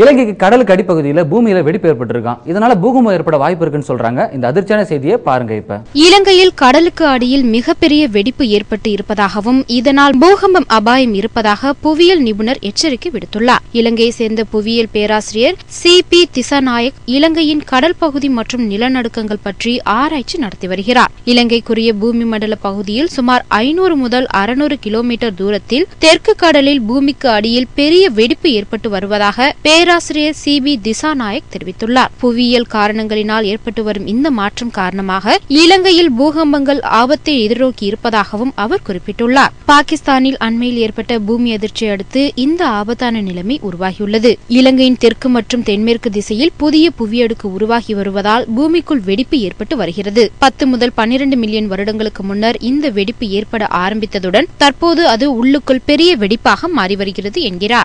இலங்கைக்கு கடலுக்கு அடிப்பகுதியில் பூமியில வெடிப்பு ஏற்பட்டிருக்கான். இதனால பூகம்பம் ஏற்பட வாய்ப்பு இருக்குன்னு சொல்றாங்க. இந்த அதிர்ச்சியான செய்தியை பாருங்க இப்ப. இலங்கையில் கடலுக்கு அடியில் மிகப்பெரிய வெடிப்பு ஏற்பட்டு இருப்பதாகவும் இதனால் பூகம்பம் அபாயம் இருப்பதாக புவியியல் நிபுணர் எச்சரிக்கை விடுத்துள்ளார். இலங்கையை சேர்ந்த புவியியல் பேராசிரியர் சி. பி. திசாநாயக் இலங்கையின் கடல் பகுதி மற்றும் நிலநடுக்கங்கள் பற்றி ஆராய்ச்சி நடத்தி வருகிறார். இலங்கைக்குரிய பூமி மண்டல பகுதியில் சுமார் ஐநூறு முதல் அறுநூறு கிலோமீட்டர் தூரத்தில் தெற்கு கடலில் பூமிக்கு அடியில் பெரிய வெடிப்பு ஏற்பட்டு வருவதாக பேர் பேராசிரியர் சி பி திசாநாயக் தெரிவித்துள்ளார். புவியியல் காரணங்களினால் ஏற்பட்டு வரும் இந்த மாற்றம் காரணமாக இலங்கையில் பூகம்பங்கள் ஆபத்தை எதிர்நோக்கி இருப்பதாகவும் அவர் குறிப்பிட்டுள்ளார். பாகிஸ்தானில் அண்மையில் ஏற்பட்ட பூமி அதிர்ச்சியை அடுத்து இந்த ஆபத்தான நிலைமை உருவாகியுள்ளது. இலங்கையின் தெற்கு மற்றும் தென்மேற்கு திசையில் புதிய புவியடுக்கு உருவாகி வருவதால் பூமிக்குள் வெடிப்பு ஏற்பட்டு வருகிறது. பத்து முதல் பன்னிரண்டு மில்லியன் வருடங்களுக்கு முன்னர் இந்த வெடிப்பு ஏற்பட ஆரம்பித்ததுடன் தற்போது அது உள்ளுக்குள் பெரிய வெடிப்பாக மாறி வருகிறது என்கிறார்.